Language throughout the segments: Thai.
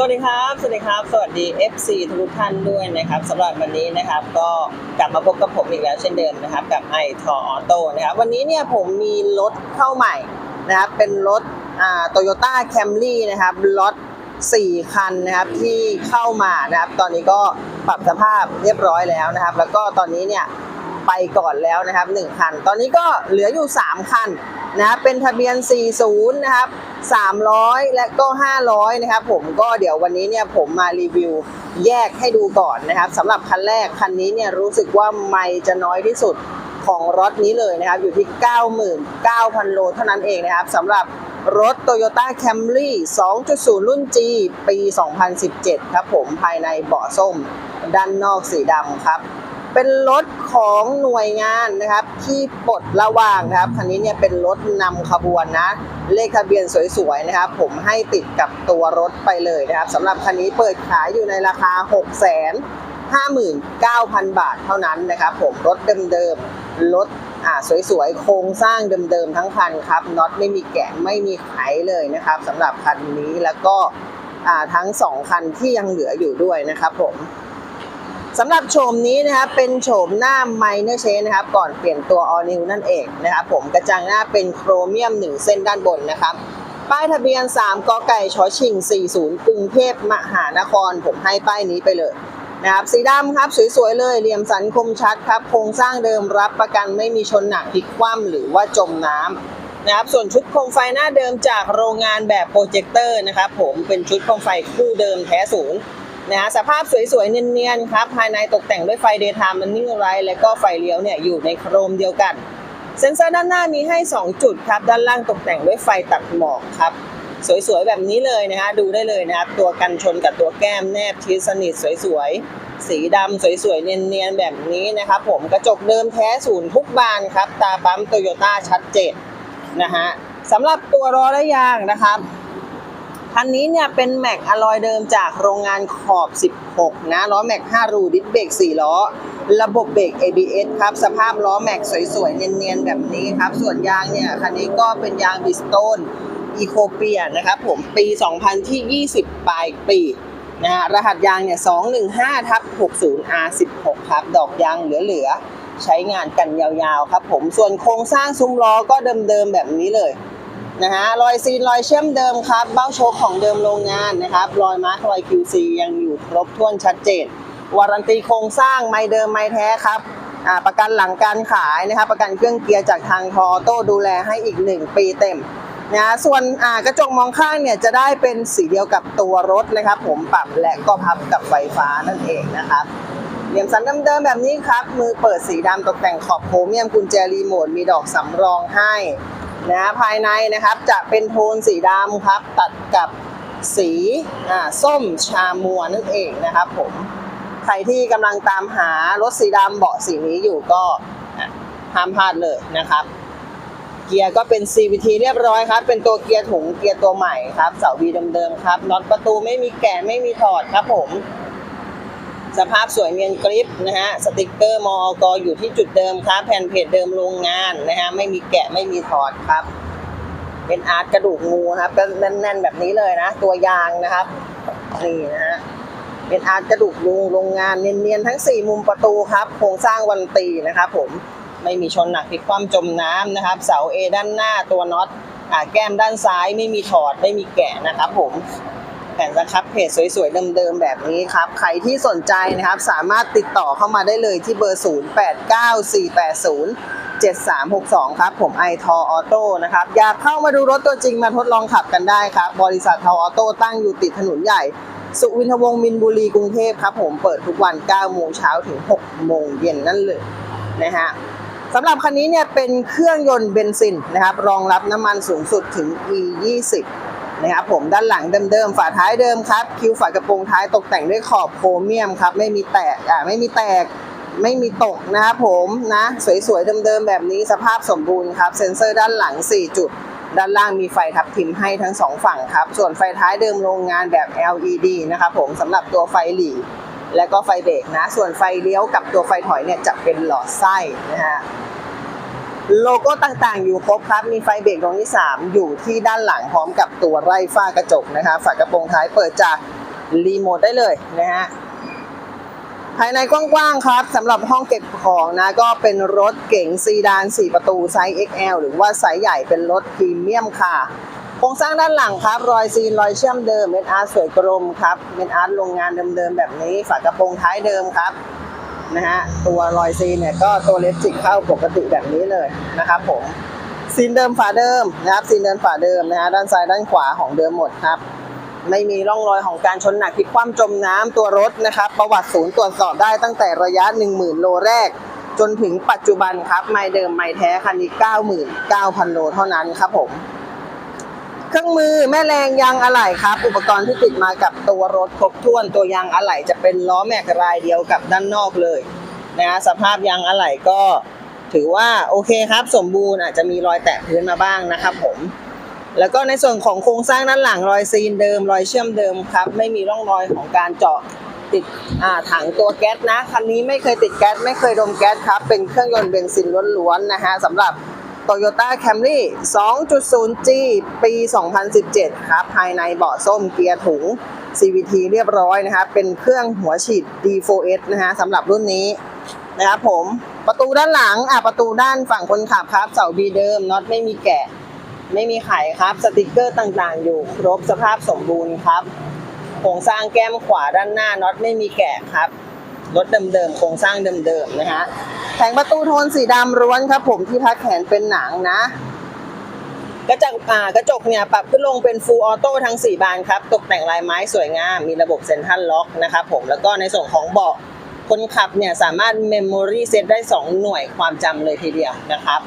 สวัสดีครับ สวัสดีครับ สวัสดี FC ทุกท่านด้วยนะครับสำหรับวันนี้นะครับ ก็กลับมาพบกับผมอีกแล้วเช่นเดิมนะครับ กับ i t o Auto นะครับ วันนี้เนี่ยผมมีรถเข้าใหม่นะครับ เป็นรถอ่า Toyota Camry นะครับรถ4 คันนะครับที่เข้ามานะครับ ตอนนี้ก็ปรับสภาพเรียบร้อยแล้วนะครับ แล้วก็ตอนนี้เนี่ย ไปก่อนแล้วนะครับ1คัน ตอนนี้ก็เหลืออยู่ 3 คันนะครับเป็นทะเบียน 40 นะครับ 300 และก็ 500 นะครับ ผมก็เดี๋ยววันนี้เนี่ยผมมารีวิวแยกให้ดูก่อนนะครับสำหรับคันแรกคันนี้เนี่ยรู้สึกว่าไม่จะน้อยที่สุดของรถนี้เลยนะครับ อยู่ที่ 99,000 โลเท่านั้นเองนะครับสำหรับรถ Toyota Camry 2.0 รุ่น G ปี 2017 ครับผมภายในเบาะส้ม ด้านนอกสีดำครับ เป็นรถของหน่วยงานนะครับ ที่ปลดระวางนะครับคันนี้เนี่ยเป็นรถนำขบวนนะ เลขทะเบียนสวยๆนะครับ ผมให้ติดกับตัวรถไปเลยนะครับสำหรับคันนี้เปิดขายอยู่ในราคา6 5 9 0 0 0 บาทเท่านั้นนะครับ ผมรถเดิมๆรถอ่าสวยๆ โครงสร้างเดิมๆ ทั้งคันครับน็อตไม่มีแกะไม่มีไขเลยนะครับสำหรับคันนี้แล้วก็อ่าทั้งสองคันที่ยังเหลืออยู่ด้วยนะครับผม สำหรับโฉมนี้นะครับเป็นโฉมหน้าไมเนอร์เชนนะครับก่อนเปลี่ยนตัว All New นั่นเองนะครับผมกระจังหน้าเป็นโครเมียม 1 เส้นด้านบนนะครับป้ายทะเบียน 3กไก่ชอชิง 40 กรุงเทพมหานคร ผมให้ป้ายนี้ไปเลยนะครับสีดำครับสวยๆเลยเหลี่ยมสันคมชัดครับโครงสร้างเดิมรับประกันไม่มีชนหนักพลิกคว่ำหรือว่าจมน้ำนะครับส่วนชุดโคมไฟหน้าเดิมจากโรงงานแบบโปรเจคเตอร์นะครับผมเป็นชุดโคมไฟคู่เดิมแท้ศูนย์ นะฮะสภาพสวยๆ เนียนๆ ครับ ภายในตกแต่งด้วยไฟ Daytime Running Light และก็ไฟเลี้ยวเนี่ยอยู่ในโครมเดียวกัน เซ็นเซอร์ด้านหน้ามีให้ 2 จุดครับ ด้านล่างตกแต่งด้วยไฟตัดหมอกครับ สวยๆ แบบนี้เลยนะฮะดูได้เลยนะครับ ตัวกันชนกับตัวแก้มแนบชิดสนิทสวยๆ สีดำสวยๆ เนียนๆ แบบนี้นะครับผมกระจกเดิมแท้ศูนย์ทุกบานครับ ตาปั๊มโตโยต้าชัดเจนนะฮะสำหรับตัวล้อและยางนะครับ คันนี้เนี่ยเป็นแม็กอะลอยเดิมจากโรงงานขอบ 16 นะล้อแม็ก 5 รูดิสเบรก4 ล้อ ระบบเบรก ABS ครับ สภาพล้อแม็กสวยๆ เนียนๆ แบบนี้ครับ ส่วนยางเนี่ย คันนี้ก็เป็นยางบิสโตนอีโคเปียนะครับผมปี 2000ที่20 ปลายปีนะฮะรหัสยางเนี่ย 215ทับ 60 R16 ครับ ดอกยางเหลือๆ ใช้งานกันยาวๆ ครับผมส่วนโครงสร้างซุ้มล้อก็เดิมๆ แบบนี้เลย นะฮะรอยซีนรอยเชื่อมเดิมครับ เบ้าโชคของเดิมโรงงานนะครับ รอยมาร์ครอย QC ยังอยู่ครบถ้วนชัดเจน วารันตีโครงสร้างไม่เดิมไม่แท้ครับประกันหลังการขายนะครับ ประกันเครื่องเกียร์จากทางทอโต้ดูแลให้อีก 1 ปีเต็มนะส่วนกระจกมองข้างเนี่ยจะได้เป็นสีเดียวกับตัวรถนะครับ ผมปรับและก็พับกับไฟฟ้านั่นเองนะครับเหลี่ยมสันเดิมๆแบบนี้ครับ มือเปิดสีดำตกแต่งขอบโครเมียมกุญแจรีโมทมีดอกสำรองให้ นะภายในนะครับจะเป็นโทนสีดำครับ ตัดกับสีส้มชามัวนั่นเองนะครับผมใครที่กำลังตามหารถสีดำเบาะสีนี้อยู่ก็ห้ามพลาดเลยนะครับ เกียร์ก็เป็น CVT เรียบร้อยครับ เป็นตัวเกียร์ถุงเกียร์ตัวใหม่ครับเสาวีเดิมๆครับน็อตประตูไม่มีแกะไม่มีถอดครับผม สภาพสวยเนียนกริปนะฮะสติกเกอร์มอกอยู่ที่จุดเดิมครับแผ่นเพจเดิมโรงงานนะฮะไม่มีแกะไม่มีถอดครับ เป็นอาร์ตกระดูกงูครับก็แน่นๆแบบนี้เลยนะ ตัวยางนะครับนี่นะฮะเป็นอาร์ตกระดูกงูโรงงานเนียนๆทั้ง 4 มุมประตูครับโครงสร้างวันตีนะครับผมไม่มีชนหนักพลิกคว่ำจมน้ำนะครับ เสาเอด้านหน้าตัวน็อตอ่าแก้มด้านซ้ายไม่มีถอดไม่มีแกะนะครับผม แผ่นสครับเพจสวยๆเดิมๆแบบนี้ครับ ใครที่สนใจนะครับสามารถติดต่อเข้ามาได้เลยที่เบอร์ 0894807362 ครับ ผมไอทอออโต้นะครับ อยากเข้ามาดูรถตัวจริงมาทดลองขับกันได้ครับ บริษัททอออโต้ตั้งอยู่ติดถนนใหญ่ สุวินทวงศ์มินบุรีกรุงเทพครับ ผมเปิดทุกวัน 9 โมงเช้าถึง 6 โมงเย็นนั่นเลยนะฮะสำหรับคันนี้เนี่ยเป็นเครื่องยนต์เบนซินนะครับ รองรับน้ำมันสูงสุดถึง E20 นะครับผมด้านหลังเดิมๆฝาท้ายเดิมครับ คิวฝากระโปรงท้ายตกแต่งด้วยขอบโครเมียมครับ ไม่มีแตกอ่าไม่มีแตกไม่มีตกนะครับผมนะสวยๆเดิมๆแบบนี้สภาพสมบูรณ์ครับ เซ็นเซอร์ด้านหลัง 4 จุด ด้านล่างมีไฟทับทิมให้ทั้งสองฝั่งครับ ส่วนไฟท้ายเดิมโรงงานแบบ LED นะครับผมสำหรับตัวไฟหลีและก็ไฟเบรกนะ ส่วนไฟเลี้ยวกับตัวไฟถอยเนี่ยจะเป็นหลอดไส้นะฮะ โลโก้ต่างๆ อยู่ครบครับ มีไฟเบรกดวงที่ 3 อยู่ที่ด้านหลังพร้อมกับตัวไล่ฝ้ากระจกนะครับฝากระโปรงท้ายเปิดจากรีโมทได้เลยนะฮะ ภายในกว้างๆครับสำหรับห้องเก็บของนะ ก็เป็นรถเก๋งซีดาน 4 ประตูไซส์ XL หรือว่าไซส์ใหญ่เป็นรถพรีเมียมค่ะโครงสร้างด้านหลังครับ รอยซีนรอยเชื่อมเดิมเม็ดอาร์ตสวยกรมครับเม็ดอาร์ตโรงงานเดิมๆแบบนี้ ฝากระโปรงท้ายเดิมครับ นะฮะตัวรอยซีนเนี่ยก็ตัวเลฟจิกเข้าปกติแบบนี้เลยนะครับผมซีนเดิมฝาเดิมนะครับซีนเดิมฝาเดิมนะฮะด้านซ้ายด้านขวาของเดิมหมดครับไม่มีร่องรอยของการชนหนักพลิกคว่ำจมน้ำตัวรถนะครับ ประวัติศูนย์ตรวจสอบได้ตั้งแต่ระยะ 10,000 โลแรก จนถึงปัจจุบันครับ ไม่เดิมไม่แท้คันนี้ 99,000 โลเท่านั้นครับผม เครื่องมือแม่แรงยางอะไหล่ครับ อุปกรณ์ที่ติดมากับตัวรถครบถ้วนตัวยางอะไหล่จะเป็นล้อแม็กรายเดียวกับด้านนอกเลยนะฮะสภาพยางอะไหล่ก็ถือว่าโอเคครับ สมบูรณ์อาจจะมีรอยแตะพื้นมาบ้างนะครับผมแล้วก็ในส่วนของโครงสร้างด้านหลังรอยซีนเดิม รอยเชื่อมเดิมครับ ไม่มีร่องรอยของการเจาะติดถังตัวแก๊สนะคันนี้ไม่เคยติดแก๊สไม่เคยดมแก๊สครับ เป็นเครื่องยนต์เบนซินล้วนๆนะฮะสำหรับ Toyota Camry 2.0G ปี 2017 ครับ ภายในเบาะส้มเกียร์ถุง CVT เรียบร้อยนะครับเป็นเครื่องหัวฉีด D4S นะฮะสำหรับรุ่นนี้นะครับผม ประตูด้านหลัง อะ ประตูด้านฝั่งคนขับครับ เสาบีเดิม น็อตไม่มีแกะ ไม่มีไขครับ สติกเกอร์ต่างๆ อยู่ ครบสภาพสมบูรณ์ครับ โครงสร้างแก้มขวาด้านหน้า น็อตไม่มีแกะครับ รถเดิมๆโครงสร้างเดิมๆนะฮะแผงประตูโทนสีดำล้วนครับ ผมที่พักแขนเป็นหนังนะกระจกอ่ากระจกเนี่ยปรับขึ้นลงเป็น Full Auto ทั้ง 4 บานครับ ตกแต่งลายไม้สวยงาม มีระบบเซ็นทรัลล็อกนะครับผมแล้วก็ในส่วนของเบาะคนขับเนี่ยสามารถ Memory Set ได้ 2 หน่วยความจำเลยทีเดียวนะครับ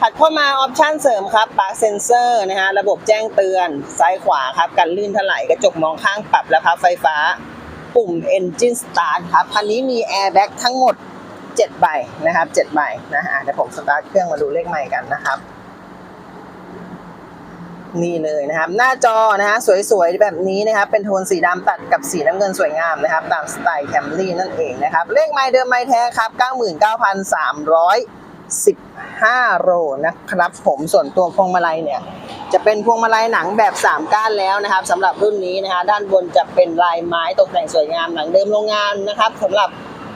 ถัดเข้ามาออปชันเสริมครับปาร์คเซนเซอร์นะฮะระบบแจ้งเตือน ซ้ายขวาครับกันลื่นถลายกระจกมองข้างปรับและพับไฟฟ้า ปุ่ม Engine Start ครับคันนี้มี Airbag ทั้งหมด 7 ใบนะครับ7ใบนะฮะเดี๋ยวผมสตาร์ทเครื่องมาดูเลขใหม่กันนะครับนี่เลยนะครับ หน้าจอนะฮะสวยๆแบบนี้นะครับ เป็นโทนสีดำตัดกับสีน้ำเงินสวยงามนะครับ ตามสไตล์แคมรี่นั่นเองนะครับ เลขไม้เดิมไม้แท้ครับ 15 โรนะครับผมส่วนตัวพวงมาลัยเนี่ย จะเป็นพวงมาลัยหนังแบบ 3 ก้านแล้วนะครับสำหรับรุ่นนี้นะฮะด้านบนจะเป็นลายไม้ตกแต่งสวยงามหนังเดิมโรงงานนะครับสำหรับ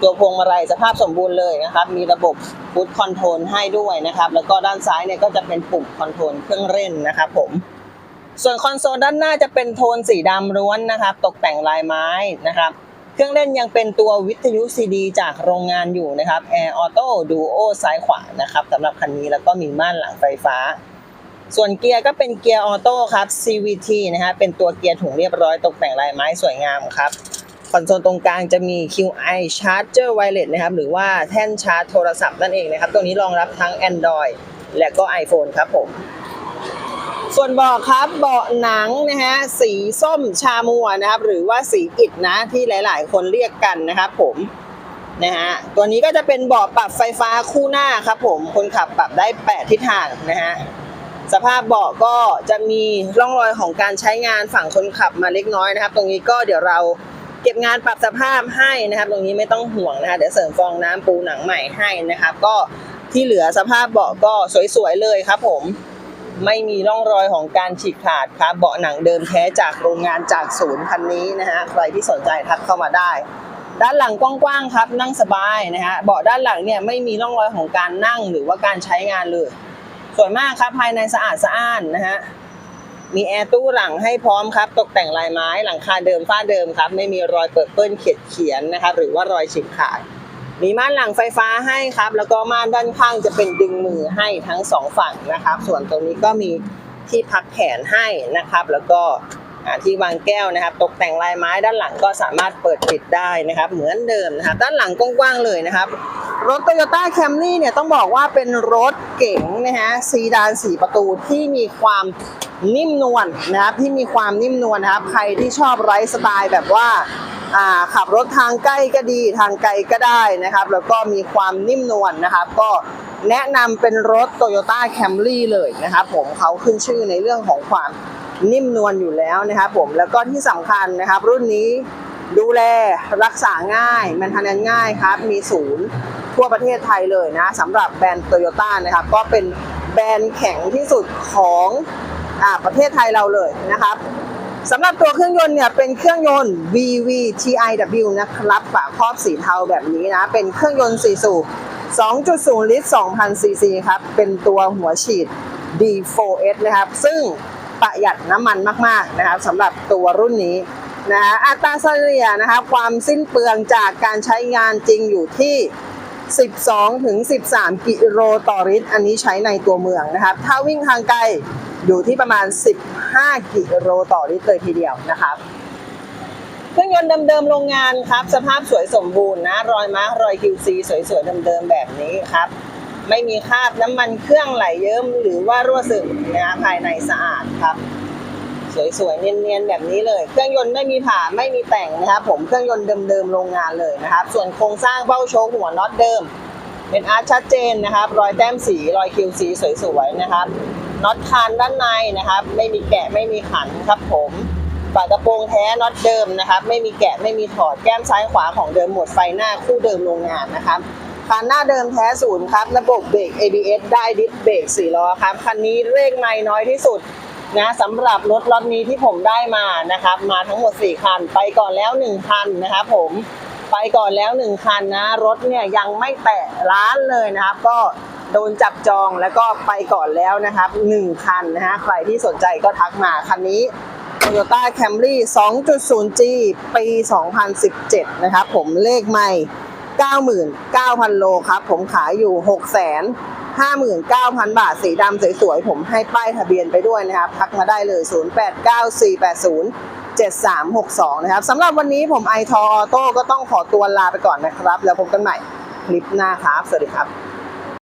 ตัวพวงมาลัยสภาพสมบูรณ์เลยนะครับ มีระบบฟุตคอนโทรลให้ด้วยนะครับ แล้วก็ด้านซ้ายเนี่ยก็จะเป็นปุ่มคอนโทรลเครื่องเล่นนะครับผมส่วนคอนโซลด้านหน้าจะเป็นโทนสีดำล้วนนะครับ ตกแต่งลายไม้นะครับ เครื่องเล่นยังเป็นตัววิทยุซีดีจากโรงงานอยู่นะครับ Air Auto Duo ซ้ายขวานะครับสำหรับคันนี้แล้วก็มีม่านหลังไฟฟ้า ส่วนเกียร์ก็เป็นเกียร์ออโต้ครับ CVT นะฮะเป็นตัวเกียร์ถุงเรียบร้อยตกแต่งลายไม้สวยงามครับคอนโซลตรงกลางจะมี QI Charger Wireless นะครับ หรือว่าแท่นชาร์จโทรศัพท์นั่นเองนะครับ ตัวนี้รองรับทั้ง Android และก็ iPhone ครับผม ส่วนเบาะครับเบาะหนังนะฮะสีส้มชามัวนะครับหรือว่าสีอิฐนะที่หลาย ๆ คนเรียกกันนะครับผมนะฮะตัวนี้ก็จะเป็นเบาะปรับไฟฟ้าคู่หน้าครับผมคนขับปรับได้ 8 ทิศทางนะฮะสภาพเบาะก็จะมีร่องรอยของการใช้งานฝั่งคนขับมาเล็กน้อยนะครับ ตรงนี้ก็เดี๋ยวเราเก็บงานปรับสภาพให้นะครับ ตรงนี้ไม่ต้องห่วงนะคะเดี๋ยวเสริมฟองน้ำปูหนังใหม่ให้นะครับ ก็ที่เหลือสภาพเบาะก็สวยๆเลยครับผม ไม่มีร่องรอยของการฉีกขาดครับเบาะหนังเดิมแท้จากโรงงานจากศูนย์คันนี้นะฮะใครที่สนใจทักเข้ามาได้ ด้านหลังกว้างๆครับนั่งสบายนะฮะเบาะด้านหลังเนี่ยไม่มีร่องรอยของการนั่งหรือว่าการใช้งานเลยสวยมากครับภายในสะอาดสะอ้านนะฮะมีแอร์ตู้หลังให้พร้อมครับ ตกแต่งลายไม้หลังคาเดิมฝ้าเดิมครับ ไม่มีรอยเปิดเปิ้ลเขียดเขียนนะครับหรือว่ารอยฉีกขาด มีม่านหลังไฟฟ้าให้ครับ แล้วก็ม่านด้านข้างจะเป็นดึงมือให้ทั้งสองฝั่งนะครับ ส่วนตรงนี้ก็มีที่พักแขนให้นะครับ แล้วก็ที่วางแก้วนะครับ ตกแต่งลายไม้ด้านหลังก็สามารถเปิดปิดได้นะครับ เหมือนเดิมนะครับ ด้านหลังกว้างๆเลยนะครับ รถ Toyota Camry เนี่ยต้องบอกว่าเป็นรถเก๋งนะฮะซีดาน4ประตูที่มีความนิ่มนวลนะครับที่มีความนิ่มนวลนะครับ ใครที่ชอบไร้สไตล์แบบว่า ขับรถทางใกล้ก็ดีทางไกลก็ได้นะครับ แล้วก็มีความนิ่มนวลนะครับ ก็แนะนำเป็นรถ Toyota Camry เลยนะครับ ผมเขาขึ้นชื่อในเรื่องของความนิ่มนวลอยู่แล้วนะครับผมแล้วก็ที่สำคัญนะครับ รุ่นนี้ดูแลรักษาง่ายแมนทนแนนง่ายครับ มีศูนย์ทั่วประเทศไทยเลยนะสำหรับแบรนด์ Toyota นะครับ ก็เป็นแบรนด์แข็งที่สุดของอประเทศไทยเราเลยนะครับ สำหรับตัวเครื่องยนต์เนี่ยเป็นเครื่องยนต์ VVTiW นะครับฝาครอบสีเทาแบบนี้นะ เป็นเครื่องยนต์4สูบ2.0 ลิตร 2,000 ซีซีครับ เป็นตัวหัวฉีด D4S นะครับ ซึ่งประหยัดน้ำมันมาก ๆ นะครับสำหรับตัวรุ่นนี้นะฮะอัตราเฉลี่ยนะครับ ความสิ้นเปลืองจากการใช้งานจริงอยู่ที่ 12 ถึง 13 กิโลต่อลิตร อันนี้ใช้ในตัวเมืองนะครับ ถ้าวิ่งทางไกลอยู่ที่ประมาณ 15 กิโลต่อลิตรเลยทีเดียวนะครับเครื่องยนต์เดิมๆโรงงานครับ สภาพสวยสมบูรณ์นะ รอยมาร์รอย QC สวยๆเดิมๆแบบนี้ครับ ไม่มีคราบน้ำมันเครื่องไหลเยิ้มหรือว่ารั่วซึมนะภายในสะอาดครับ สวยๆเนียนๆแบบนี้เลย เครื่องยนต์ไม่มีผ่าไม่มีแต่งนะครับผมเครื่องยนต์เดิมๆโรงงานเลยนะครับ ส่วนโครงสร้างเบ้าโชคหัวน็อตเดิม เป็นอาร์ตชัดเจนนะครับ รอยแต้มสีรอยคิวสีสวยๆนะครับน็อตคานด้านในนะครับ ไม่มีแกะไม่มีขันครับผมฝากระโปรงแท้น็อตเดิมนะครับ ไม่มีแกะไม่มีถอดแก้มซ้ายขวาของเดิมหมดไฟหน้าคู่เดิมโรงงานนะครับคันหน้าเดิมแท้ศูนย์ครับ ระบบเบรก ABS ได้ดิสเบรก4ล้อครับ คันนี้เลขไม่น้อยที่สุด นะสำหรับรถล็อตนี้ที่ผมได้มานะครับ มาทั้งหมด 4 คัน ไปก่อนแล้ว 1 คันนะครับผมไปก่อนแล้ว 1 คันนะ รถเนี่ยยังไม่แตะร้านเลยนะครับ ก็โดนจับจองแล้วก็ไปก่อนแล้วนะครับ 1 คันนะฮะใครที่สนใจก็ทักมาคันนี้ Toyota Camry 2.0G ปี 2017 นะครับผมเลขใหม่ 99,000 โลครับ ผมขายอยู่ 59,000 บาท สีดำสวยๆ ผมให้ป้ายทะเบียนไปด้วยนะครับ พักมาได้เลย 089480 7362 นะครับสำหรับวันนี้ผมไอทอออโต้ก็ต้องขอตัวลาไปก่อนนะครับ แล้วพบกันใหม่คลิปหน้าครับ สวัสดีครับ